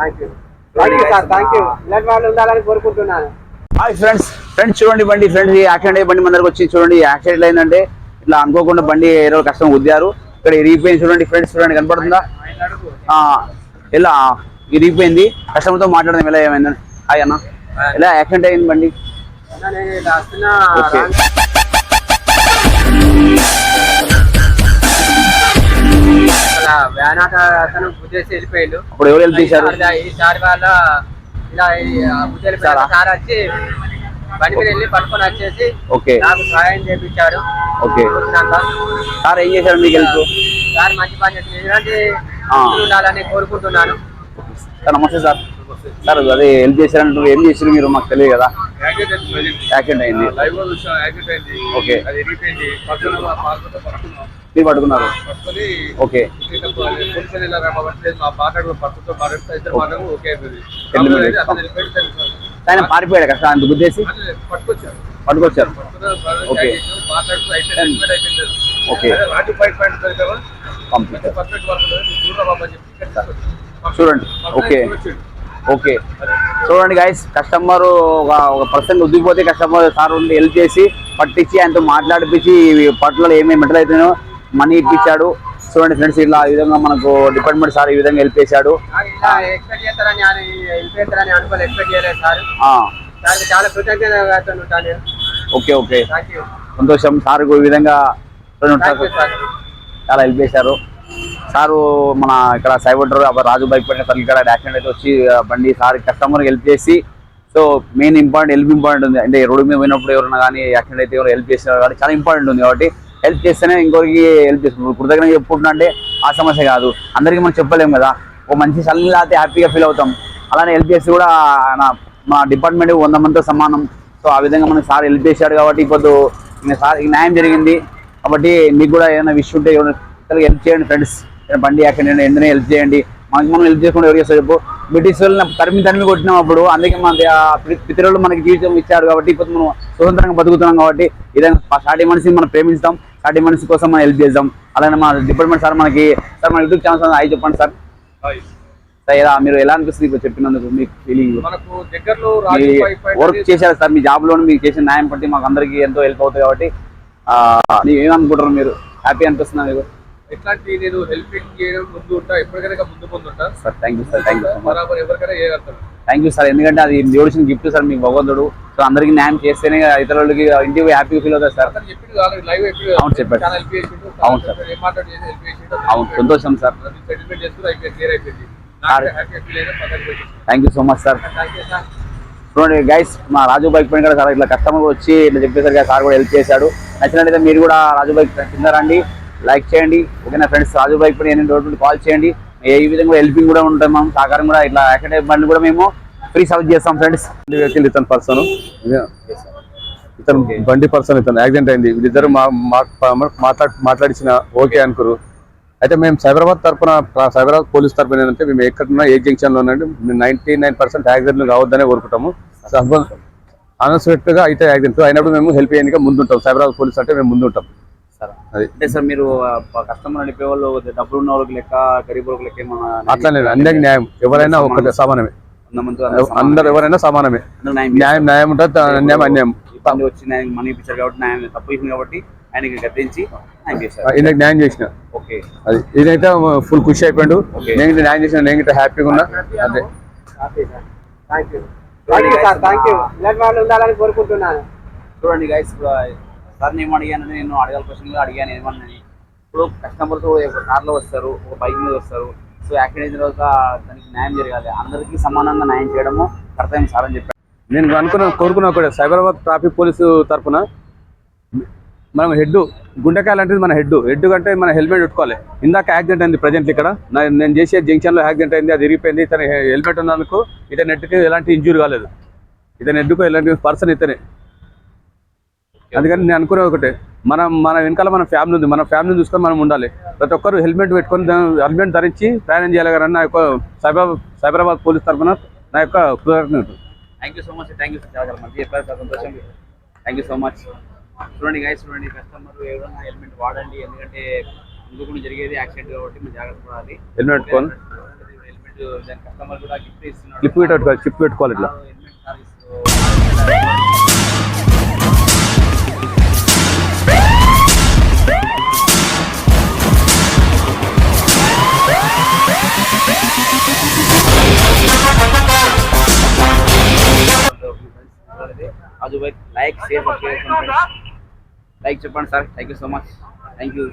Thank you thank you sir thank you ఇలాంటి వాళ్ళు ఉండాలని కోరుకుంటున్నాను. హాయ్ ఫ్రెండ్స్ ఫ్రెండ్స్ చూడండి బండి ఫ్రెండ్స్ ఈ యాక్సిడెంట్ అయ్యే బండి మన వచ్చి చూడండి. యాక్సిడెంట్ అయిందంటే ఇట్లా అనుకోకుండా బండి ఏదో కష్టం ఉద్దారు ఇక్కడ ఇరిగిపోయింది చూడండి ఫ్రెండ్స్ చూడండి కనపడుతుందా? ఆ, ఇలా ఇరిగిపోయింది కస్టమర్తో మాట్లాడదాం ఎలా ఏమైందని. హాయ్ అన్న. ఇలా యాక్సిడెంట్ అయింది బండి? వ్యాన్ ఆట అతను గుద్దేసి వెళ్ళిపోయిండు. అప్పుడు ఎవరు హెల్ప్ చేశారు? ఇలా ఈ సారి వాళ్ళ ఇలా ఈ గుద్దేలు సారా? వచ్చి బండి మీద వెళ్ళి పట్టుకొని వచ్చేసి ఓకే. నాకు సహాయం చేపించాడు. ఓకే. సార్ ఏం చేశారు మీకు హెల్ప్ సార్ మంచి పని చేసింది ఇలాంటి ఉండాలని కోరుకుంటున్నాను. సార్ నమస్తే సార్. సార్ అదే హెల్ప్ చేశారంటారు ఏం చేశారు మీరు మాకు తెలియదు కదా? యాక్సిడెంట్ అయింది. ఓకే. మీరు పట్టుకున్నారు పట్టుకొని ఓకే. ఆయన పారిపోయాడు అంత గుద్దేసి అతను పట్టుకొచ్చారు ఓకే. ఓకే. చూడండి. ఓకే. ఓకే చూడండి గైస్ కస్టమర్ ఒక ఒక పర్సన్ ఉద్దిపోతే కస్టమర్ సార్ ఉండి హెల్ప్ చేసి పట్టించి ఆయనతో మాట్లాడిపించి ఇవి పట్లలో ఏమేమి మెటల్ అవుతున్నాయో మనీ ఇప్పించాడు. చూడండి ఫ్రెండ్స్ ఇలా ఈ విధంగా మనకు డిపార్ట్మెంట్ సార్ ఈ విధంగా హెల్ప్ చేశాడు. Okay okay. సంతోషం. సార్ ఈ విధంగా చాలా హెల్ప్ చేశారు. సారు మన ఇక్కడ సైబర్ రాజు బైక్ పైన సార్ ఇక్కడ యాక్సిడెంట్ అయితే వచ్చి బండి సార్ కస్టమర్ హెల్ప్ చేసి so main important help important ఉంది. అంటే రోడ్డు మీద పోయినప్పుడు ఎవరైనా కానీ యాక్సిడెంట్ అయితే ఎవరు హెల్ప్ చేసినారు కాబట్టి చాలా ఇంపార్టెంట్ ఉంది కాబట్టి హెల్ప్ చేస్తేనే ఇంకొకరికి హెల్ప్ చేస్తున్నారు కృతజ్ఞత చెప్పుకుంటున్నా అంటే ఆ సమస్య కాదు. అందరికీ మనం చెప్పలేము కదా. ఒక మంచి సల్లి అయితే హ్యాపీగా ఫీల్ అవుతాం. అలానే హెల్ప్ చేసి కూడా నా- మా డిపార్ట్మెంట్ వంద మందితో సమానం. సో ఆ విధంగా మనకి సార్ హెల్ప్ చేశాడు కాబట్టి ఇప్పుడు సార్ న్యాయం జరిగింది. కాబట్టి మీకు కూడా ఏదైనా విషయం ఉంటే హెల్ప్ చేయండి ఫ్రెండ్స్ బండి యాక్సిడెంట్ ఎందుకనే హెల్ప్ చేయండి. మనకి మనం హెల్ప్ చేసుకుంటే ఎవరు చేస్తారు చెప్పు? బ్రిటిష్ వాళ్ళని తరిమి తరిమి కొట్టినాం అప్పుడు. అందుకే మన పితరులు మనకి జీవితం ఇచ్చారు కాబట్టి ఇప్పుడు మనం స్వతంత్రంగా బతుకుతున్నాం కాబట్టి ఇదంగా సాటి మనిషిని మనం ప్రేమిస్తాం సాటి మనిషి కోసం మనం హెల్ప్ చేద్దాం. అలానే మా డిపార్ట్మెంట్ సార్ మనకి సార్ మన యూట్యూబ్ ఛానల్ అయి చెప్పండి సార్. హాయ్. సార్ ఎలా మీరు ఎలా అనిపిస్తుంది ఇప్పుడు చెప్పినందుకు మీకు ఫీలింగ్ వర్క్ చేశారు సార్ మీ జాబ్లో మీకు చేసిన న్యాయం బట్టి మాకు అందరికీ ఎంతో హెల్ప్ అవుతుంది కాబట్టి ఏమనుకుంటారు మీరు? హ్యాపీ అనిపిస్తున్నా మీకు? ఎట్లాంటి నేను హెల్పింగ్ చేయడం ముందు ఉంటా ఎప్పటికైనా ముందు ఉంటా. Sir thank you sir thank you ఎవరికైనా చేయగలుగుతాను థ్యాంక్ యూ సార్ ఎందుకంటే అది దేవుడిసిన గిఫ్ట్ సార్ మీకు భగవంతుడు. సో అందరికీ న్యాయం చేస్తేనే ఇతరులకి ఇంటికి హ్యాపీగా ఫీల్ అవుతారు సార్. అవును చెప్పాడు. అవును సార్. అవును సంతోషం sir. Happy thank you so much sir. చూడండి గైస్ మా రాజు బైక్ పైన కూడా సార్ ఇట్లా కస్టమర్ వచ్చి ఇట్లా చెప్పేసరికి సార్ కూడా హెల్ప్ చేశాడు. నచ్చినట్లయితే మీరు కూడా రాజు బైక్ కింద రండి లైక్ చేయండి. ఓకేనా ఫ్రెండ్స్ రాజు బైక్ పైన ఎన్ని రోడ్లు కాల్ చేయండి. ఏ విధంగా హెల్పింగ్ కూడా ఉంటాం మనం సహకారం కూడా ఇట్లా యాక్సిడెంట్ బండ్లు కూడా మేము. ఫ్రీ సర్వీస్ చేస్తాం ఫ్రెండ్స్ వ్యక్తులు ఇతను పర్సన్ ఇతను బండి పర్సన్ ఇతను యాక్సిడెంట్ అయింది. వీళ్ళిద్దరు మా మా- మాట్లాడి మాట్లాడిచిన ఓకే అనుకురు. అయితే మేము సైబరాబాద్ తరపున సైబరాబాద్ పోలీస్ తరపున ఏంటంటే మేము ఎక్కడున్నా ఏ జంక్షన్లో ఉండండి నైన్టీ నైన్ పర్సెంట్ యాక్సిడెంట్లు కావద్దనే కోరుకుంటాము. అన్ఎక్స్పెక్టెడ్గా అయితే యాక్సిడెంట్ అయినప్పుడు మేము హెల్ప్ చేయడానికి ముందుంటాం. సైబరాబాద్ పోలీస్ అంటే మేము ముందుంటాం. సార్ అది. అంటే సార్ మీరు కస్టమర్ నడిపే వాళ్ళు డబ్బులు ఉన్న వాళ్ళకి లెక్క గరీబ్ వాళ్ళకి లెక్క ఏమన్నా అట్లానే అందరికి న్యాయం. ఎవరైనా ఒకటే సమానమే. అందరూ ఎవరైనా సమానమే. న్యాయం న్యాయం ఉంటుంది అన్యాయం. అన్యాయం వచ్చి న్యాయం మనీ ఇప్పించారు కాబట్టి న్యాయం తప్పు చేసింది కాబట్టి ఆయనకి గద్దించి ఈయనకి న్యాయం చేసిన. ఓకే. అది ఇదైతే ఫుల్ ఖుషి అయిపోయాడు. నేను న్యాయం చేసిన నేను హ్యాపీగా ఉన్నా. అదే. ఉండాలని కోరుకుంటున్నాను. చూడండి గైస్ సార్ నేను అడిగాను నేను అడగాలి క్వశ్చన్ అడిగాను ఏమన్నా ఇప్పుడు కస్టమర్స్ కార్లో వస్తారు ఒక బైక్ మీద వస్తారు. సో యాక్సిడెంట్ తర్వాత దానికి న్యాయం జరగాలి. అందరికీ సమానంగా న్యాయం చేయడము కర్తవ్యం సార్ అని చెప్పారు. నేను అనుకున్న కోరుకున్నా కూడా సైబరాబాద్ ట్రాఫిక్ పోలీసు తరఫున మనం హెడ్ గుండెకాయ లాంటిది మన హెడ్. హెడ్ కంటే మన హెల్మెట్ పెట్టుకోవాలి. ఇందాక యాక్సిడెంట్ అయింది ప్రజెంట్ ఇక్కడ. నేను చేసే జంక్షన్లో యాక్సిడెంట్ అయింది అది ఇరిగిపోయింది. ఇతను హెల్మెట్ ఉన్నందుకు ఇతని హెడ్కి ఎలాంటి ఇంజూరీ కాలేదు. ఇతని హెడ్కు ఎలాంటి పర్సన్ ఇతనే. అందుకని నేను అనుకునే ఒకటే మనం మన వెనకాల మన ఫ్యామిలీ ఉంది మన ఫ్యామిలీని చూసుకొని మనం ఉండాలి ప్రతి ఒక్కరు హెల్మెట్ పెట్టుకొని హెల్మెట్ ధరించి ప్రయాణం చేయాలి కానీ నా యొక్క సైబరాబాద్ సైబరాబాద్ పోలీస్ తరఫున నా యొక్క కృతజ్ఞత thank you so much thank you చాలా చాలా మంచి చెప్పారు సార్ సంతోషం థ్యాంక్ యూ సో మచ్ చూడండి గైస్ చూడండి కస్టమర్ ఏ విధంగా హెల్మెట్ వాడండి ఎందుకంటే ఇంకొకటి జరిగేది యాక్సిడెంట్ కాబట్టి మీరు జాగ్రత్త పడాలి హెల్మెట్ హెల్మెట్ కస్టమర్ కూడా గిఫ్ట్ ఇస్తున్నాడు క్లిప్ పెట్టుకోవాలి క్లిప్ పెట్టుకోవాలి ఇట్లా హెల్మెట్ సారీస్ రాజు భాయ్ లైక్ షేర్ సబ్స్క్రైబ్ లైక్ చెప్పండి sir thank you so much thank you